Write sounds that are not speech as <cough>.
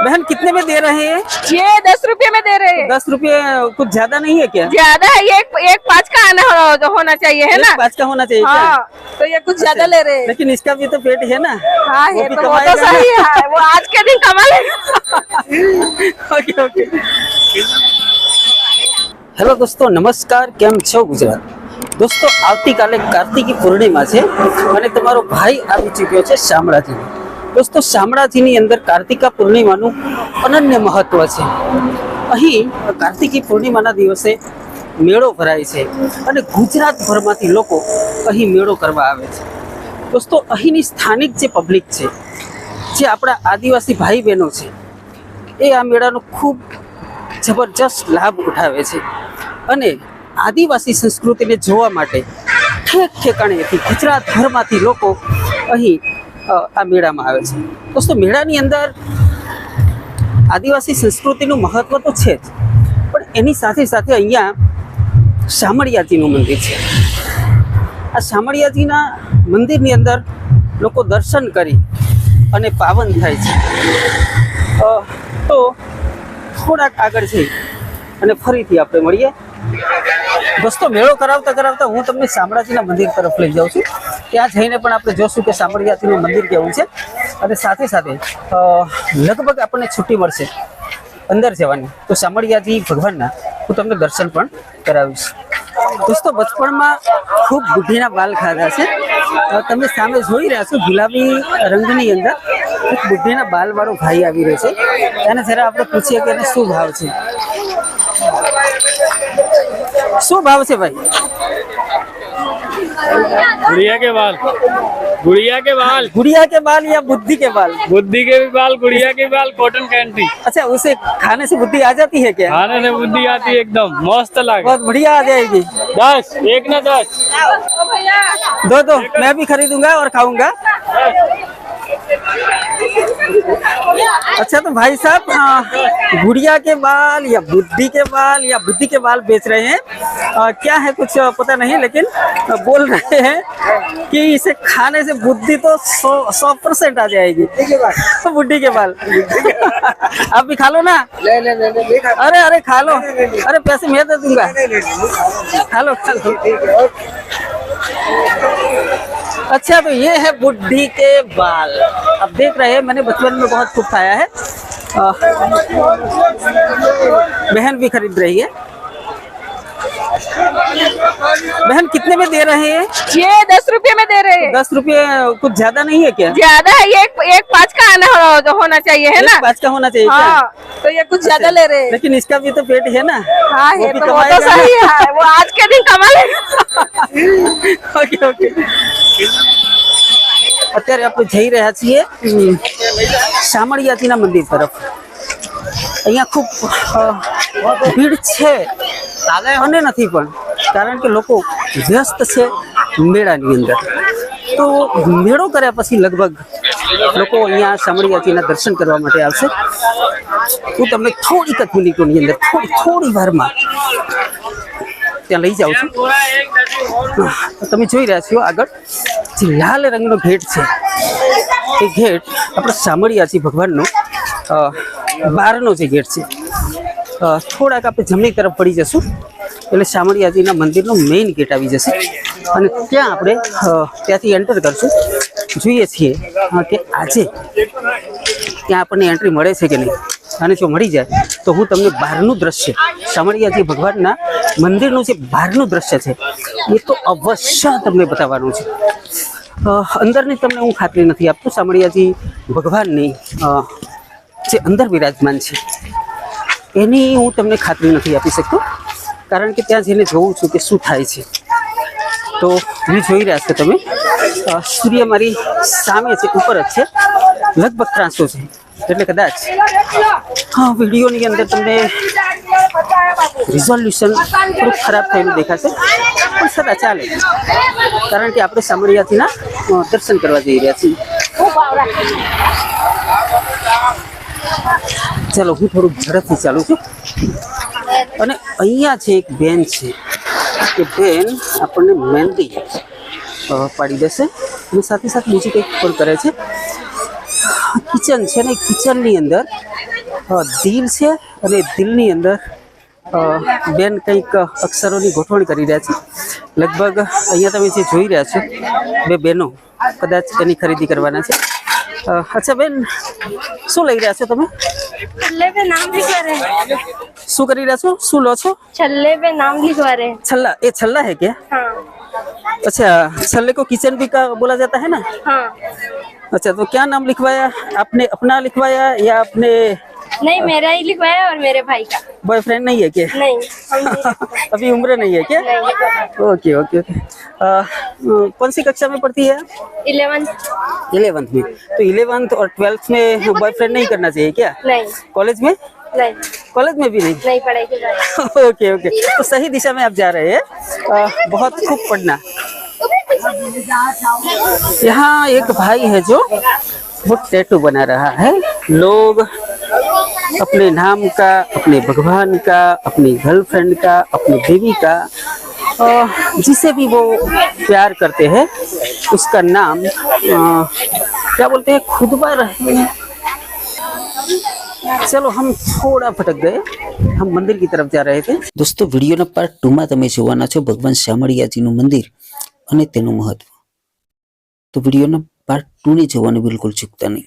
बहन कितने में दे रहे हैं ये दस रुपए में दे रहे हैं दस रुपये कुछ ज्यादा नहीं है क्या ज्यादा है ये एक एक पाँच का आना हो, होना चाहिए है ना एक पाँच का होना चाहिए क्या हाँ तो ये कुछ ज्यादा ले रहे हैं लेकिन इसका भी तो पेट है ना हाँ वो है भी तो वो तो कमाएगा। सही है वो आज के दिन कमा लेगा ઓકે ઓકે હેલો દોસ્તો નમસ્કાર કેમ છો ગુજરાત દોસ્તો આવતીકાલે કાર્તિકી પૂર્ણિમા છે અને તમારો ભાઈ આવી ચૂક્યો છે શામળાજી દોસ્તો, શામળાજીની અંદર કાર્તિકા પૂર્ણિમાનું અનન્ય મહત્વ છે. અહીં કાર્તિકી પૂર્ણિમાના દિવસે મેળો ભરાય છે અને ગુજરાતભરમાંથી લોકો અહીં મેળો કરવા આવે છે. દોસ્તો, અહીંની સ્થાનિક જે પબ્લિક છે, જે આપણા આદિવાસી ભાઈ બહેનો છે, એ આ મેળાનો ખૂબ જબરજસ્ત લાભ ઉઠાવે છે અને આદિવાસી સંસ્કૃતિને જોવા માટે ઠેક ઠેકાણેથી ગુજરાતભરમાંથી લોકો અહીં આ મેળામાં આવે છે. દોસ્તો, મેળાની અંદર આદિવાસી સંસ્કૃતિનું મહત્વ તો છે જ, પણ એની સાથે સાથે અહીંયા શામળિયાજીનું મંદિર છે. આ શામળિયાજીના મંદિરની અંદર લોકો દર્શન કરી અને પાવન થાય છે. તો થોડાક આગળ જઈ અને ફરીથી આપણે મળીએ. દોસ્તો, મેળો કરાવતા કરાવતા હું તમને શામળાજીના મંદિર તરફ લઈ જાઉં છું. ત્યાં જઈને પણ આપણે જોશું કે શામળિયાજીનું મંદિર કેવું છે. અને સાથે સાથે લગભગ આપણને છુટ્ટી મળશે અંદર જવાની. તો શામળિયાજી ભગવાનના, હું તમને દર્શન પણ કરાવીશ. દોસ્તો, બચપણમાં ખૂબ બુદ્ધિના બાલ ખાધા છે. તમે સામે જોઈ રહ્યા છો ગુલાબી રંગની અંદર એક બુદ્ધિના બાલવાળો ભાઈ આવી રહ્યો છે. એને જરા આપણે પૂછીએ કે એને શું ભાવ છે? શું ભાવ છે ભાઈ गुड़िया के बाल गुड़िया के बाल गुड़िया के बाल या बुद्धि के बाल बुद्धि के भी बाल गुड़िया के बाल कॉटन कैंटी अच्छा उसे खाने से बुद्धि आ जाती है क्या खाने से बुद्धि आती है एकदम मस्त लगे बहुत बढ़िया आ जाएगी दस एक ना दस दो दो मैं भी खरीदूंगा और खाऊंगा अच्छा तो भाई साहब गुड़िया के बाल या बुद्धि के बाल या बुद्धि के बाल बेच रहे हैं अ, क्या है कुछ पता नहीं लेकिन बोल रहे हैं कि इसे खाने से बुद्धि तो सौ सौ परसेंट आ जाएगी तो बुद्धि के बाल आप भी खा लो ना ले, ले, ले, ले, अरे अरे खा लो अरे पैसे मैं दे दूँगा खा लो खा लो अच्छा तो ये है बुढ़ी के बाल। अब देख रहे हैं, मैंने बचपन में बहुत खूब खाया है। बहन भी खरीद रही है। बहन कितने में दे रहे हैं ये दस रुपए में दे रहे हैं दस रुपये कुछ ज्यादा नहीं है क्या ज्यादा है ये एक एक पाँच का आना हो, होना चाहिए है ना एक पाँच का होना चाहिए क्या हाँ तो ये कुछ ज्यादा ले रहे हैं लेकिन इसका भी तो पेट है ना हाँ वो है भी तो वो तो कमाएगा। सही है वो आज के दिन कमा लेगा ઓકે ઓકે અત્યારે આપણે જઈ રહ્યા છીએ હમ, શામળિયાજીના મંદિર તરફ અહીંયા ખૂબ અ, ભીડ છે અને નથી પણ. કારણ કે લોકો વ્યસ્ત છે મેળાની અંદર. તો મેળો કર્યા પછી લગભગ લોકો અહીંયા શામળિયાજીના દર્શન કરવા માટે આવશે. હું તમને થોડીક જ મિનિટોની અંદર, થોડી થોડી વારમાં ત્યાં લઈ જાઉં છું. તમે જોઈ રહ્યા છો આગળ જે લાલ રંગનો ઘેટ છે. એ ઘેટ આપણે સામળિયાજી ભગવાનનો બહારનો જે ગેટ છે. થોડાક આપણે જમણી તરફ પડી જશું. એટલે શામળિયાજીના મંદિરનો મેઇન ગેટ આવી જશે. અને ત્યાં આપણે ત્યાંથી એન્ટર કરશું. જોઈએ છીએ કે આજે ત્યાં આપણને એન્ટ્રી મળે છે કે નહીં. અને જો મળી જાય, તો હું તમને બહારનું દ્રશ્ય, શામળિયાજી ભગવાનના મંદિરનું જે બહારનું દ્રશ્ય છે, એ તો અવશ્ય તમને બતાવવાનું છે. અંદરની તમને હું ખાતરી નથી આપતો, શામળિયાજી ભગવાનની જે અંદર બિરાજમાન છે. એની હું તમને ખાતરી નથી આપી શકતો કારણ કે ત્યાં જઈને જોઉં છું કે શું થાય છે. તો હું જોઈ રહ્યા છો તમે સૂર્ય મારી સામે છે ઉપર જ છે લગભગ ત્રાસો છે એટલે કદાચ હા વિડીયોની અંદર તમને રિઝોલ્યુશન થોડું ખરાબ થયેલું દેખાશે પણ સદા ચાલે કારણ કે આપણે સામળિયાથીના અ, દર્શન કરવા જઈ રહ્યા છીએ. ચાલો, હું થોડુંક ઝડપથી ચાલુ છું અને અહીંયા છે એક બેન છે. કે બેન આપણને મહેંદી પાડી દેશે. અને સાથે સાથે બીજું કંઈક પણ કરે છે. કિચન છે ને, કિચનની અંદર દિલ છે અને દિલની અંદર બેન કંઈક અક્ષરોની ગોઠવણ કરી રહ્યા છે. લગભગ અહીંયા તમે જે જોઈ રહ્યા છો, બે બહેનો કદાચ એની ખરીદી કરવાના છે. અચ્છા બેન શું લઈ રહ્યા છો તમે छल्ले पे नाम लिखवा रहे हैं શું કરી રહ્યા છો શું લો છો छल्ले पे नाम लिखवा रहे हैं छल्ला ये छल्ला है क्या हाँ अच्छा छल्ले को किचन भी का बोला जाता है ना हाँ अच्छा तो क्या नाम लिखवाया आपने अपना लिखवाया या आपने नहीं मेरा ही लिखवाया और मेरे भाई का। बॉयफ्रेंड नहीं है क्या? नहीं <laughs> नहीं। अभी उम्र नहीं है क्या? नहीं ओके ओके ओके कौन सी कक्षा में पढ़ती है इलेवन इलेवेंथ में। तो इलेवेंथ और ट्वेल्थ में बॉयफ्रेंड नहीं करना चाहिए क्या? नहीं। कॉलेज में? नहीं। कॉलेज में भी नहीं? नहीं पढ़ाई के बाद। <laughs> ओके ओके तो सही दिशा में आप जा रहे हैं। बहुत खूब पढ़ना। यहाँ एक भाई है जो वो टैटू बना रहा है। लोग अपने नाम का अपने भगवान का अपनी गर्लफ्रेंड का अपनी बीवी का अ, जिसे भी वो प्यार करते हैं उसका नाम अ, क्या बोलते हैं खुदबा रहे हैं ચલો હમ થોડા ભટક ગયે હમ મંદિર की तरफ जा रहे थे દોસ્તો વિડીયોના પાર્ટ ટુમાં તમે જોવાના છો ભગવાન શામળિયાજીનું મંદિર અને તેનું મહત્વ તો વિડીયોના પાર્ટ ટુને જોવાનું બિલકુલ ચૂકતા નહીં